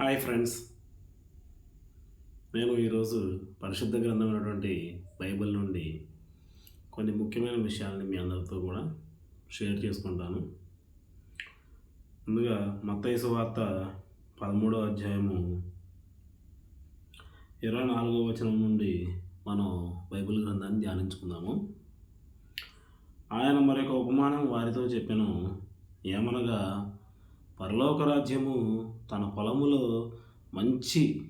Hi friends. నేను ఈరోజు పరిశుద్ధ గ్రంథమైనటువంటి బైబిల్ నుండి కొన్ని ముఖ్యమైన విషయాలని మీ అందరితో కూడా షేర్ చేసుకుంటాను. ముందుగా మత్తయి వార్త పదమూడో అధ్యాయము ఇరవై నాలుగో వచనం నుండి మనం బైబిల్ గ్రంథాన్ని ధ్యానించుకుందాము. ఆయన మరొక ఉపమానం వారితో చెప్పాను. ఏమనగా పరలోక రాజ్యము తన పొలములో మంచి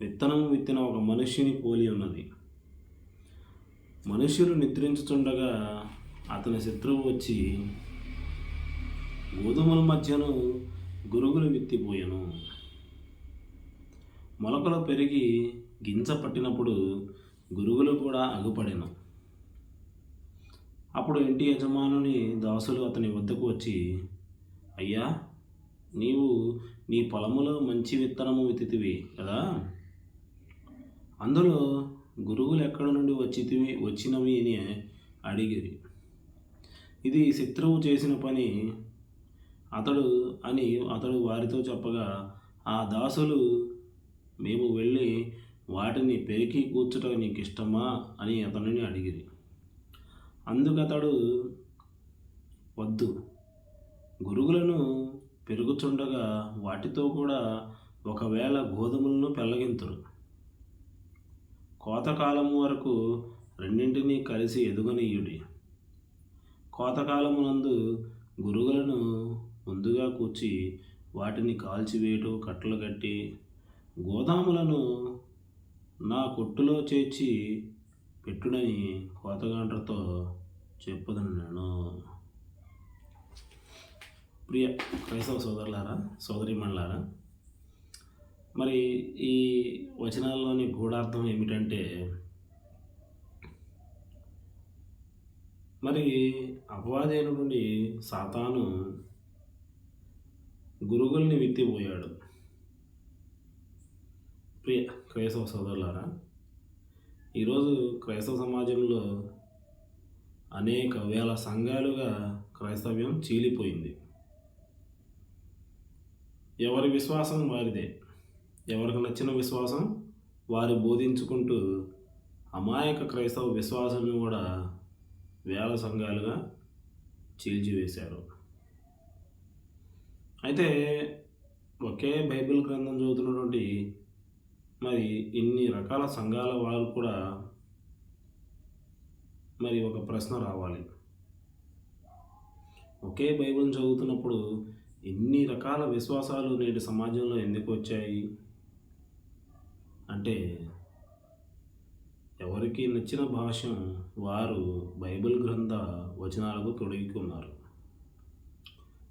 విత్తనం విత్తిన ఒక మనిషిని పోలి ఉన్నది. మనుషులు నిద్రించుతుండగా అతని శత్రువు వచ్చి గోధుమల మధ్యను గురుగులు విత్తిపోయాను. మొలకలు పెరిగి గింజ పట్టినప్పుడు గురుగులు కూడా అగుపడెను. అప్పుడు ఇంటి యజమానుని దాసులు అతని వద్దకు వచ్చి అయ్యా నీవు నీ పొలములో మంచి విత్తనము విత్తితివి కదా? అందులో గురువులు ఎక్కడి నుండి వచ్చితివి వచ్చినవి అని అడిగిరి ఇది శత్రువు చేసిన పని. అతడు అని అతడు వారితో చెప్పగా ఆ దాసులు మేము వెళ్ళి వాటిని పెరికి కూర్చుట నీకు ఇష్టమా అని అతనిని అడిగిరి. అందుకతడు వద్దు. గురువులను పెరుగుచుండగా వాటితో కూడా ఒకవేళ గోధుమలను పెళ్ళగింతురు కోతకాలము వరకు రెండింటినీ కలిసి ఎదుగునీయుడి. కోతకాలమునందు గురుగులను ముందుగా కూర్చి వాటిని కాల్చివేయటం కట్టలు కట్టి గోదాములను నా కొట్టులో చేర్చి పెట్టుడని కోతగాండ్రతో చెప్పుదన్నాను ప్రియ క్రైస్తవ సోదరులారా సోదరిమణులారా మరి ఈ వచనాల్లోని గూఢార్థం ఏమిటంటే మరి అపవాదైన నుండి సాతాను గురుగుల్ని విత్తిపోయాడు. ప్రియ క్రైస్తవ సోదరులారా ఈరోజు క్రైస్తవ సమాజంలో అనేక వేల సంఘాలుగా క్రైస్తవ్యం చీలిపోయింది. ఎవరి విశ్వాసం వారిదే. ఎవరికి నచ్చిన విశ్వాసం వారు బోధించుకుంటూ అమాయక క్రైస్తవ విశ్వాసాన్ని కూడా వేల సంఘాలుగా చీల్చివేశారు. అయితే ఒకే బైబిల్ గ్రంథం చదువుతున్నటువంటి మరి ఇన్ని రకాల సంఘాల వారు కూడా మరి ఒక ప్రశ్న రావాలి. ఒకే బైబిల్ చదువుతున్నప్పుడు ఎన్ని రకాల విశ్వాసాలు నేటి సమాజంలో ఎందుకు వచ్చాయి? అంటే ఎవరికి నచ్చిన భాష వారు బైబిల్ గ్రంథ వచనాలకు తొడిగికున్నారు.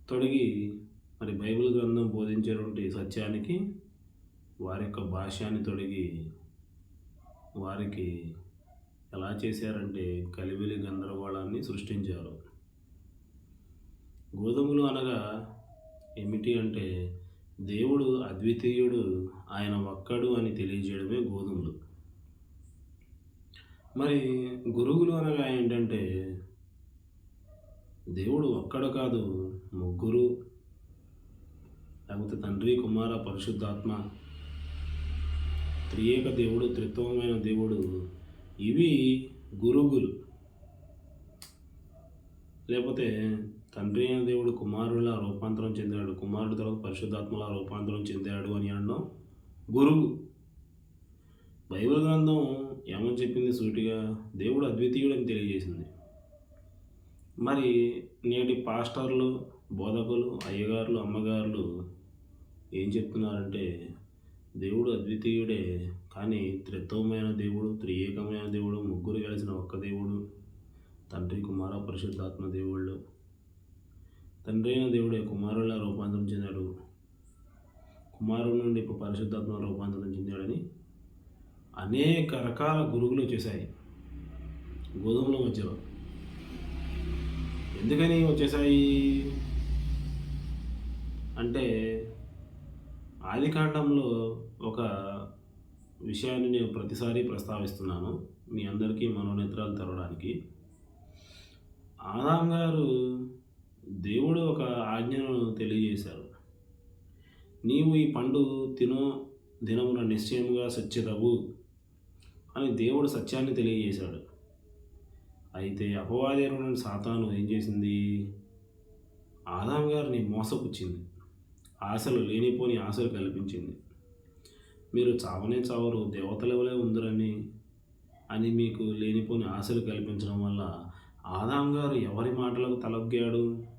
తొడిగి మరి బైబిల్ గ్రంథం బోధించేటువంటి సత్యానికి వారి యొక్క భాష్యాన్ని తొడిగి వారికి ఎలా చేశారంటే కలివిలి గందరగోళాన్ని సృష్టించారు. గోధుమలు అనగా ఏమిటి అంటే దేవుడు అద్వితీయుడు ఆయన ఒక్కడు అని తెలియజేయడమే గోధుమలు. మరి గురువులు అనగా ఏంటంటే దేవుడు ఒక్కడు కాదు ముగ్గురు లేకపోతే తండ్రి కుమార పరిశుద్ధాత్మ త్రియేక దేవుడు త్రిత్వమైన దేవుడు ఇవి గురుగులు. లేకపోతే తండ్రి అయిన దేవుడు కుమారుల రూపాంతరం చెందాడు. కుమారుడు తర్వాత పరిశుద్ధాత్మల రూపాంతరం చెందాడు అని అనడం గురువు బైబిల్ గ్రంథం ఏమని చెప్పింది సూటిగా? దేవుడు అద్వితీయుడు అని తెలియజేసింది. మరి నేటి పాస్టర్లు బోధకులు అయ్యగారులు అమ్మగారులు ఏం చెప్తున్నారంటే దేవుడు అద్వితీయుడే కానీ త్రిత్వమైన దేవుడు త్రియేకమైన దేవుడు ముగ్గురు కలిసిన ఒక్క దేవుడు తండ్రి కుమార పరిశుద్ధాత్మ దేవుళ్ళు తండ్రి అయిన దేవుడే కుమారుల రూపాంతరం చెందాడు. కుమారుడు నుండి ఇప్పుడు పరిశుద్ధాత్మ రూపాంతరం చెందాడని అనేక రకాల గురుగులు వచ్చేసాయి. గోధుమలో వచ్చేవా? ఎందుకని వచ్చేసాయి? అంటే ఆదికాండంలో ఒక విషయాన్ని నేను ప్రతిసారి ప్రస్తావిస్తున్నాను మీ అందరికీ మనోనేత్రాలు తెరవడానికి. ఆదాం గారు దేవుడు ఒక ఆజ్ఞను తెలియజేశారు. నీవు ఈ పండు తినో దినమున నిశ్చయముగా సత్యదవు అని దేవుడు సత్యాన్ని తెలియజేశాడు. అయితే అపవాదేరుడు సాతాను ఏం చేసింది? ఆదాం గారిని మోసపుచ్చింది. ఆశలు లేనిపోని ఆశలు కల్పించింది. మీరు చావనే చావరు దేవతలెవలే ఉందరని అని మీకు లేనిపోని ఆశలు కల్పించడం వల్ల ఆదాం గారు ఎవరి మాటలకు తలొగ్గాడు?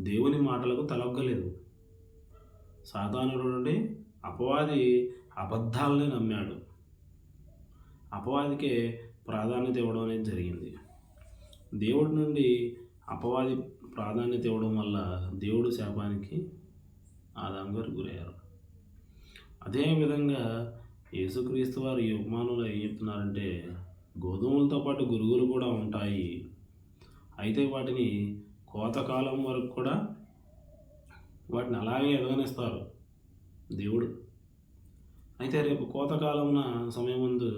దేవుని మాటలకు తలొగ్గలేదు. సాధారణుడు నుండి అపవాది అబద్ధాలని నమ్మాడు. అపవాదికే ప్రాధాన్యత ఇవ్వడం అనేది జరిగింది. దేవుడి నుండి అపవాది ప్రాధాన్యత ఇవ్వడం వల్ల దేవుడు శాపానికి ఆదాం గారు గురయ్యారు అదేవిధంగా యేసుక్రీస్తు వారు ఈ ఉపమానంలో ఏం చెప్తున్నారంటే గోధుమలతో పాటు గురుగులు కూడా ఉంటాయి. అయితే వాటిని కోతకాలం వరకు కూడా వాటిని అలాగే ఎదగనిస్తారు దేవుడు. అయితే రేపు కోతకాలమున సమయం ముందు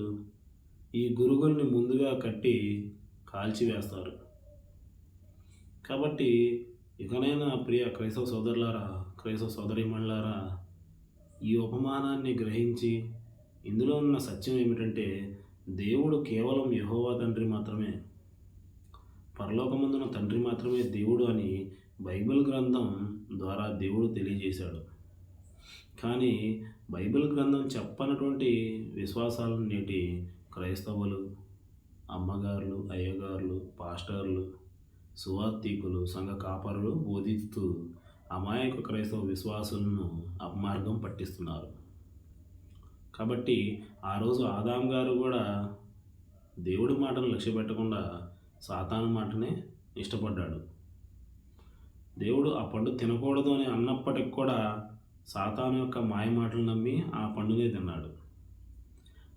ఈ గురుగుల్ని ముందుగా కట్టి కాల్చివేస్తారు. కాబట్టి ఇకనైనా ప్రియ క్రైస్తవ సోదరులారా క్రైస్తవ సోదరిమణులారా ఈ ఉపమానాన్ని గ్రహించి ఇందులో ఉన్న సత్యం ఏమిటంటే దేవుడు కేవలం యహోవా తండ్రి మాత్రమే. పరలోకమందున తండ్రి మాత్రమే దేవుడు అని బైబిల్ గ్రంథం ద్వారా దేవుడు తెలియజేశాడు. కానీ బైబిల్ గ్రంథం చెప్పనటువంటి విశ్వాసాలను నేటి క్రైస్తవులు అమ్మగారులు అయ్యగారులు పాస్టర్లు సువార్థికులు సంఘ కాపరులు బోధిస్తూ అమాయక క్రైస్తవ విశ్వాసులను అపమార్గం పట్టిస్తున్నారు. కాబట్టి ఆ రోజు ఆదాం గారు కూడా దేవుడి మాటను లక్ష్యపెట్టకుండా సాతాను మాటనే ఇష్టపడ్డాడు. దేవుడు ఆ పండు తినకూడదు అని అన్నప్పటికి కూడా సాతాను యొక్క మాయ మాటలు నమ్మి ఆ పండునే తిన్నాడు.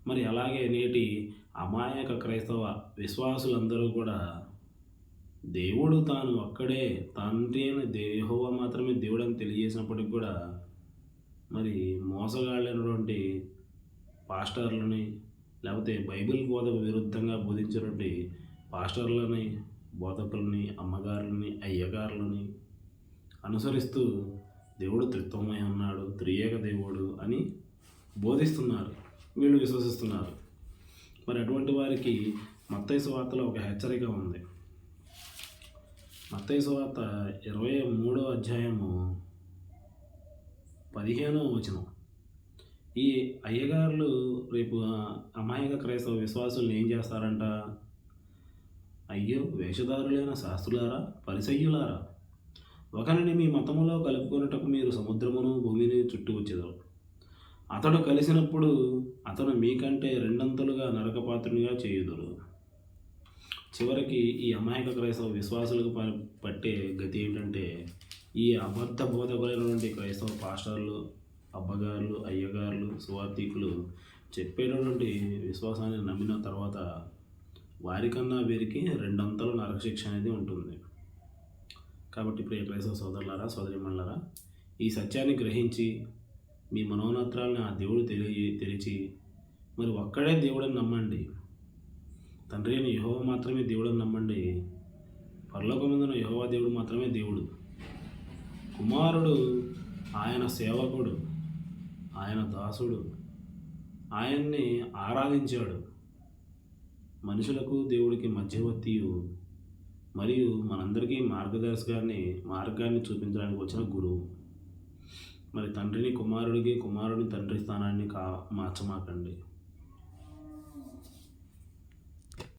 మరి అలాగే నేటి అమాయక క్రైస్తవ విశ్వాసులందరూ కూడా దేవుడు తాను ఒక్కడే తండ్రి అయిన దేహోవ మాత్రమే దేవుడు అని తెలియజేసినప్పటికి కూడా మరి మోసగాళ్ళైనటువంటి పాస్టర్లని లేకపోతే బైబిల్ బోధకు విరుద్ధంగా బోధించినటువంటి పాస్టర్లని బోధకులని అమ్మగారులని అయ్యగారులని అనుసరిస్తూ దేవుడు త్రిత్వమై ఉన్నాడు త్రియేక దేవుడు అని బోధిస్తున్నారు వీళ్ళు విశ్వసిస్తున్నారు. మరి అటువంటి వారికి మత్తైసు వార్తలో ఒక హెచ్చరిక ఉంది. మత్తైసు వార్త ఇరవై మూడో అధ్యాయము పదిహేనో వచనం. ఈ అయ్యగారులు రేపు అమాయక క్రైస్తవ విశ్వాసుల్ని ఏం చేస్తారంట? అయ్యో వేషధారులైన శాస్త్రులారా పరిసయ్యులారా! ఒకరిని మీ మతములో కలుపుకొనుటకు మీరు సముద్రమును భూమిని చుట్టూ అతడు కలిసినప్పుడు అతను మీకంటే రెండంతలుగా నరకపాత్రునిగా చేయుదురు. చివరికి ఈ అమాయక క్రైస్తవ విశ్వాసులకు పట్టే గతి ఏంటంటే ఈ అబద్ధ బోధకులైనటువంటి క్రైస్తవ పాస్టర్లు అబ్బగారులు అయ్యగారులు సువార్థికులు చెప్పేటటువంటి విశ్వాసాన్ని నమ్మిన తర్వాత వారికన్నా వీరికి రెండంతలు నరకశిక్ష అనేది ఉంటుంది. కాబట్టి ప్రియ క్రైస్తవ సోదరులారా సోదరిమణులారా ఈ సత్యాన్ని గ్రహించి మీ మనోనత్రాలని ఆ దేవుడు తెలియ తెరిచి మరి ఒక్కడే దేవుడని నమ్మండి. తండ్రి అయిన యహోవ మాత్రమే దేవుడని నమ్మండి. పరలోకమందున యహోవా దేవుడు మాత్రమే దేవుడు. కుమారుడు ఆయన సేవకుడు ఆయన దాసుడు ఆయన్ని ఆరాధించాడు. మనుషులకు దేవుడికి మధ్యవర్తియు మరియు మనందరికీ మార్గదర్శకాన్ని మార్గాన్ని చూపించడానికి వచ్చిన గురువు. మరి తండ్రిని కుమారుడికి కుమారుని తండ్రి స్థానాన్ని కా మార్చమాకండి.